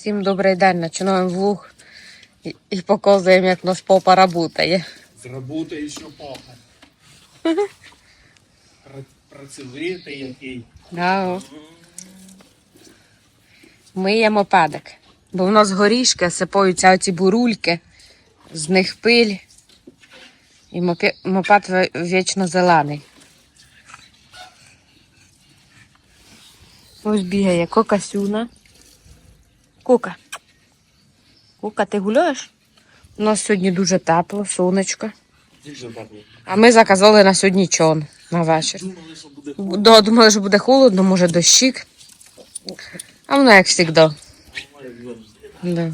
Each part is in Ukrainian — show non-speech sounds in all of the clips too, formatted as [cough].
Всім добрий день, починаємо влог і, і показуємо, як наш попа працює. Зработає, що пахне. Пра- Працьовитий який. Да. Миємо падок. Бо в нас горішки сипаються оці бурульки, з них пиль. І мопе- мопед вічно зелений. Ось бігає кока сюна. Кука. Кука, ти гуляєш? У нас сьогодні дуже тепло, сонечко. Дуже тепло. А ми заказали на сьогодні чон на вечір. Думали, що буде думали, що буде холодно, може дощик. А воно холодно, як завжди. Да.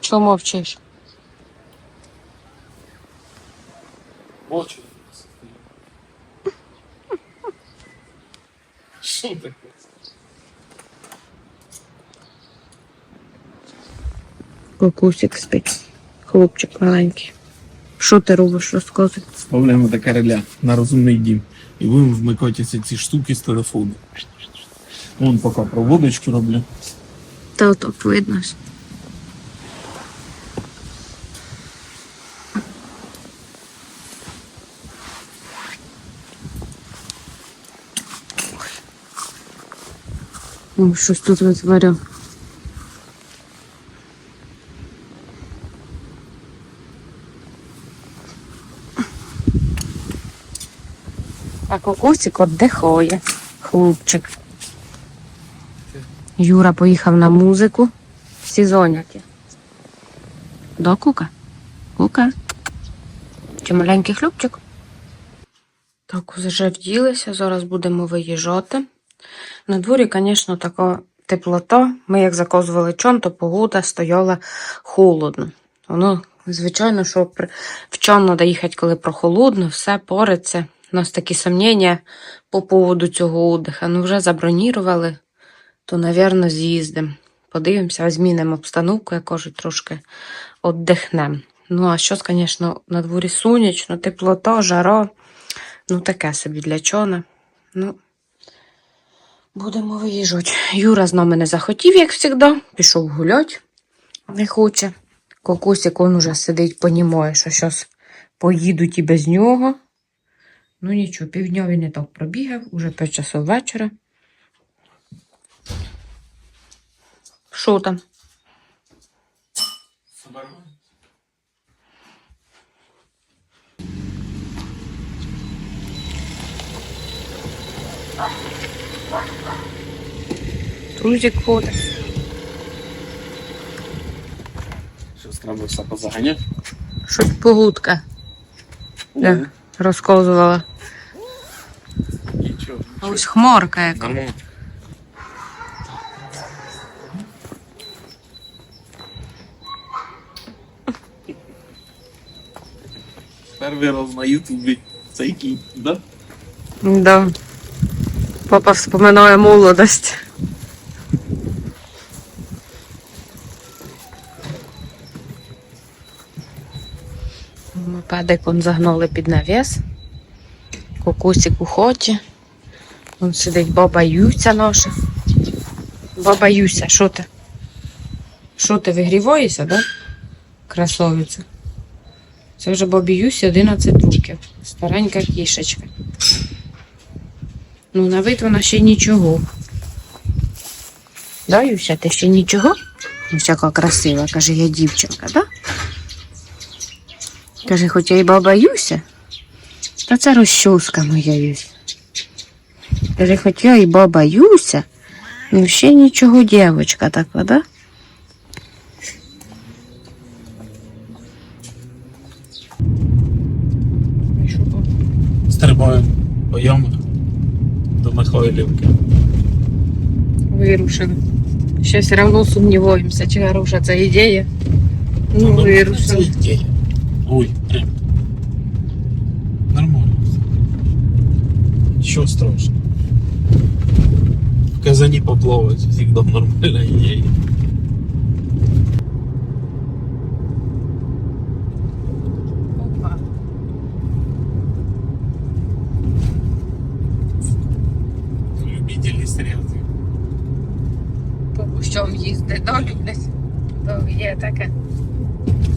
Що мовчиш? Очі. Що таке? Кокусик спить. Хлопчик маленький. Що ти робиш, розказуй? Ставляємо таке реля на розумний дім. І будемо вмикатися ці штуки з телефону. Вон поки проводочку роблю. Та так видно. О, щось тут витворяв. А кокусик отдихає, хлопчик. Юра поїхав на музику. Всі зоняті. До кука. Кука. Чи маленький хлопчик? Так, вже вділися, зараз будемо виїжджати. На дворі, звісно, така теплота. Ми як заказували чон, то погода стояла холодно. Воно, звичайно, що в чон треба їхати, коли прохолодно, все пориться. У нас такі сумніння по поводу цього отдиха. Ну, вже забронірували то, напевно, з'їздимо. Подивимося, змінимо обстановку, як кажуть, трошки віддихнемо. Ну, а щось, звісно, на дворі сонячно, теплота, жара. Ну, таке собі для чона. Ну, будемо виїжджати. Юра з нами не захотів, як завжди. Пішов гулять. Не хоче. Кокусик он уже сидить, понімає, що щось поїдуть і без нього. Ну нічого, півдня він і так пробігав, уже 5 часов вечора. Що там? Тузик ходить. Щось треба все позаганяти. Щось погудка. Як розказувала. Нічого. А ось хморка яка. Перший раз на Ютубі цей кіт, да? Да. Папа вспоминає молодость. Мопедик он загнали під навіс. Кокусик у хоті. Вон сидить баба Юся наша. Баба Юся, що ти? Що ти вигріваєшся, да? Красовиця. Це вже бабі Юсі 11 років. Старенька кішечка. Ну, на вид вона ще нічого. Да, Юся, ти ще нічого? Ось яка красива, каже, я дівчинка, да? Каже, хоч я й баба Юся. Та це розчоска моя Юся. Каже, хоч я і баба Юся, ну ще нічого дівчинка така, да? Стрибаємо по ямах до Михайлівки. Вирушено. Ще все одно сумніваємося, чи хороша ця ідея. Ну, Це вирушено. ідея. Ой, прям. Нормально. Нічого страшного. В казані поплавать всегда нормальна ідея. Таке.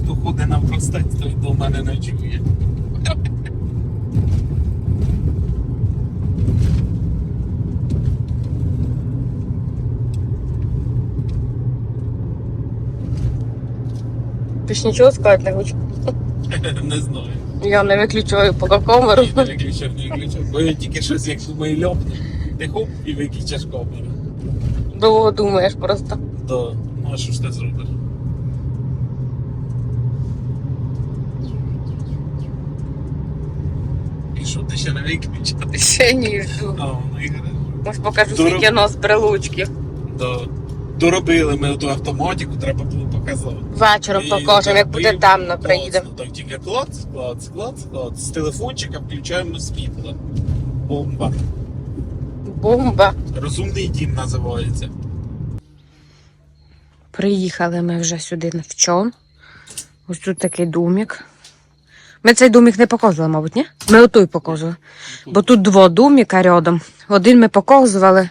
Хто ходить на простець, той до мене не чує. Ти ж нічого сказати не хочу. [laughs] Не знаю. Я не виключаю поки камеру. Ні, не виключав, не виключав. Бо я тільки щось, як думаю, льопну, ти хоп і виключиш камеру. Довго думаєш просто. Да. Ну а що ж ти зробиш? І що, ти ще не виключив? Ще ні, жду. А, і. Ось покажу, Дорого. скільки у нас брелочків. Да. Доробили ми ту автоматику, треба було показати. Вечором І покажемо, як буде зробили темно, класно. приїдемо. Так тільки клац, клац, клац, клац. З телефончика включаємо світло. Бомба. Бомба. Розумний дім називається. Приїхали ми вже сюди в чон. Ось тут такий домик. Ми цей домик не показували, мабуть, ні? Ми отой показували. Бо тут два домика рядом. Один ми показували,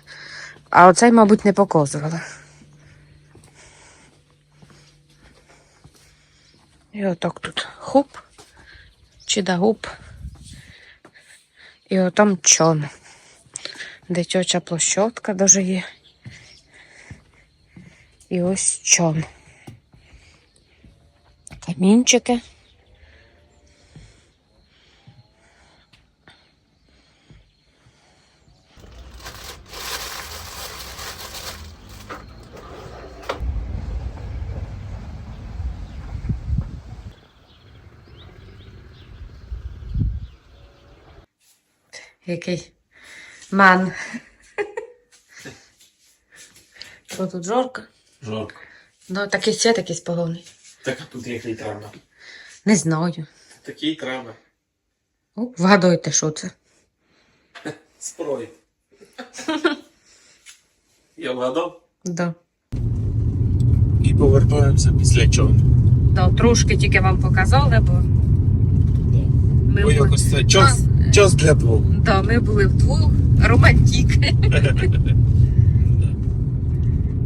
а оцей, мабуть, не показували. І отак тут хуп, чи да гуп. І отам чон. Дитяча площадка даже є. І ось чон. Камінчики. Який ман. Що тут жорко? Жарко. Ну, такий світ якийсь поганий. Так а тут який треба. Не знаю. Такий треба. О, вгадуйте, що це. Спрой. Я вгадав. Да. І повертаємося після чого. Да, трошки тільки вам показали, бо ми, Бо якось це час, час для двох. да, ми були вдвох. Романтик. [laughs]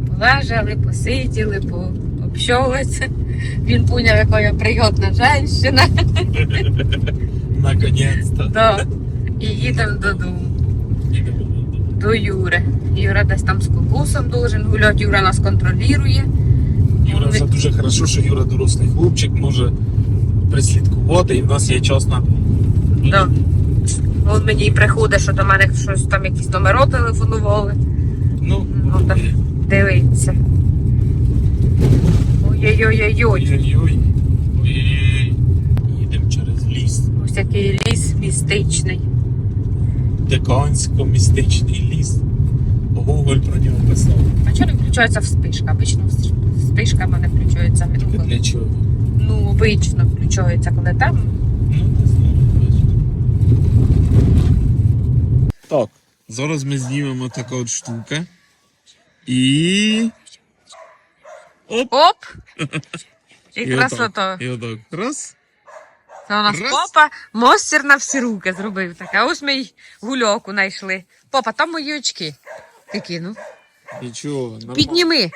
Полежали, посиділи, пообщалися. Він поняв, яка я приємна жінка. [laughs] Наконець-то. Да. І їдемо додому. До Юри. Юра десь там з кокосом должен гуляти, Юра нас контролює. Юра вже дуже хорошо, що Юра дорослий хлопчик може прислідкувати, і в нас є час на Да. Він мені і приходить, що до мене щось там якісь номери телефонували. Ну, Ну, так. Дивиться. Ой-ой-ой-ой. Ой-ой-ой. Їдемо через ліс. Ось який ліс містичний. Декансько-містичний ліс. Гоголь про нього писав. А чого не включається вспишка? Обично вспишка в мене включається. Так для чого? Ну, обично включається, коли там. Ну, не знаю. бачите. Так, зараз ми знімемо така от штука. І. Оп! Оп! [laughs] І красота. І отак. Раз. Це у нас Раз. попа мостер на всі руки зробив таке. А ось ми й гульоку знайшли. Попа, там мої очки. Такі, ну. Нічого. нормально. Підніми.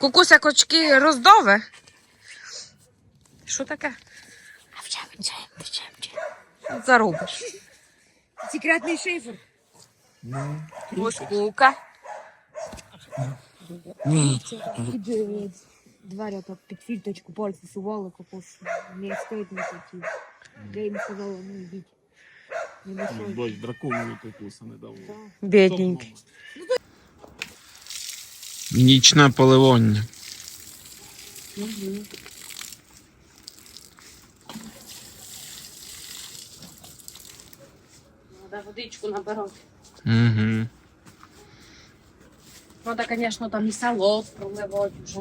Кукуся очки роздове. Що таке? Заробиш. Секретний шифр. Ну, Ось кука. Під двері так під фільточку пальці сували, кокос не стоїть не хотів. Я їм сказала, ну йдіть. Не ну, мішайте. бач, драконові кокоса. Бідненький. Нічне поливання. Треба водичку набирати. Угу. Треба, звісно, там і салат проливати вже.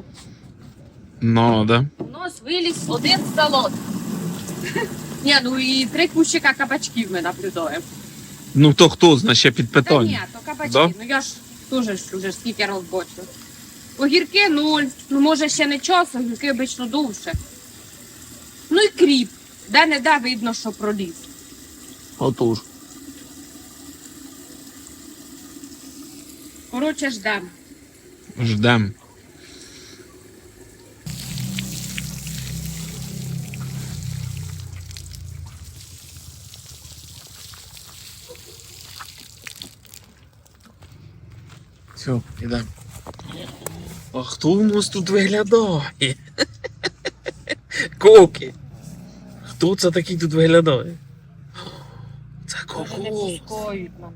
Надо. У нас виліз один салат. Ні, ну і три кущика кабачків ми наблюдаємо. Ну то хто знає ще під Та ні, то кабачки. Да? Ну я ж теж ж уже скільки раз бачу. Огірки нуль. Ну може ще не час, огірки обично довше. Ну і кріп. Де не де видно, що проліз. Отож. Короче, Ждам. Ждем. Все, еда. А хто у нас тут виглядає? [laughs] Коки. Хто це такий тут виглядає? [gasps] Це коко. Не пускають нам.